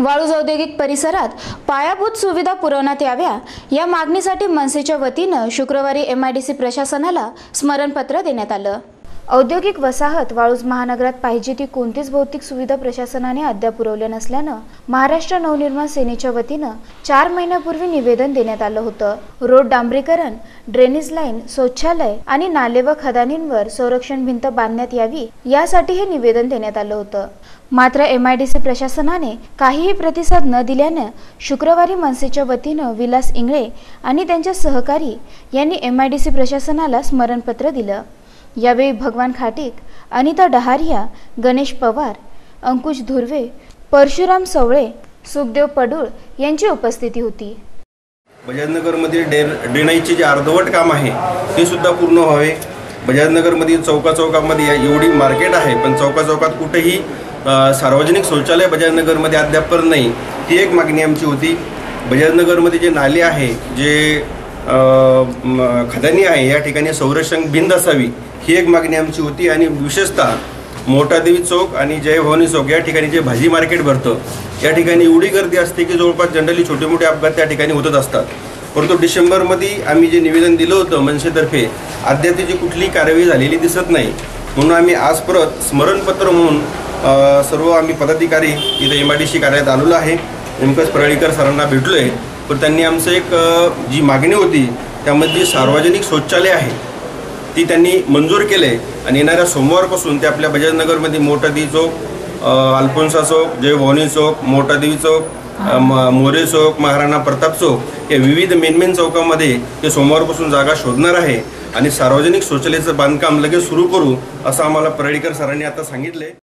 वाळूज औद्योगिक परिसरात पायाभूत सुविधा पुरवण्यात याव्या या मागणीसाठी मनसेच्या वतीनं शुक्रवारी एमआयडीसी प्रशासनाला स्मरणपत्र देण्यात आलं. औद्योगिक वसाहत वाळूज महानगरात पाहिजे ती कोणतीच भौतिक सुविधा प्रशासनाने अद्याप पुरवल्या नसल्यानं महाराष्ट्र नवनिर्माण सेनेच्या वतीनं चार महिन्यापूर्वी निवेदन देण्यात आलं होतं. रोड डांबरीकरण ड्रेनेज लाईन शौचालय आणि नाले व खदानींवर संरक्षण भिंत बांधण्यात यावी यासाठी हे निवेदन देण्यात आलं होतं. मात्र एम आय डी सी प्रशासनाने काहीही प्रतिसाद न दिल्यानं शुक्रवारी मनसेच्या वतीनं विलास इंगळे आणि त्यांच्या सहकारी यांनी एम आय डी सी प्रशासनाला स्मरणपत्र दिलं. यावेळी भगवान खाटीक अनिता डहारिया गणेश पवार अंकुश धुर्वे परशुराम सवळे सुखदेव पडूळ यांची उपस्थिती होती. बजाजनगरमध्ये डे डेणाईचे जे अर्धवट काम आहे ते सुद्धा पूर्ण व्हावे. बजाजनगरमधील चौका चौकामध्ये एवढी मार्केट आहे पण चौका चौकात कुठेही सार्वजनिक शौचालय बजाजनगरमध्ये अद्याप नाही ही एक मागणी आमची होती. बजाजनगरमध्ये जे नाले आहे जे खदानी आहे. या ठिकाणी संरक्षण बिंद असावी. ही एक मागणी आमची होती आणि विशेषतः मोठादेवी चौक आणि जय भवानी चौक या ठिकाणी जे भाजी मार्केट भरतं या ठिकाणी एवढी गर्दी असते की जवळपास जनरली छोटे मोठे अपघात त्या ठिकाणी होतच असतात. परंतु डिसेंबरमध्ये आम्ही जे निवेदन दिलं होतं मनसेतर्फे अद्याप त्याची कुठलीही कारवाई झालेली दिसत नाही. म्हणून आम्ही आज परत स्मरणपत्र म्हणून सर्व आम्ही पदाधिकारी इथं एम आय डी सी कार्यालयात आलेलो आहे. नेमकंच परळीकर सरांना भेटलो आहे पण त्यांनी आमचं एक जी मागणी होती त्यामध्ये सार्वजनिक शौचालय आहे ती त्यांनी मंजूर केले आणि येणाऱ्या सोमवारपासून ते आपल्या बजाजनगरमध्ये मोठादी चौक अल्फोन्सा चौक जय भवानी चौक मोठादेवी चौक म- मोरे चौक महाराणा प्रताप चौक या विविध मेन मेन चौकामध्ये ते सोमवारपासून जागा शोधणार आहे. आणि सार्वजनिक शौचालयाचं बांधकाम लगेच सुरू करू असं आम्हाला परळीकर सरांनी आता सांगितले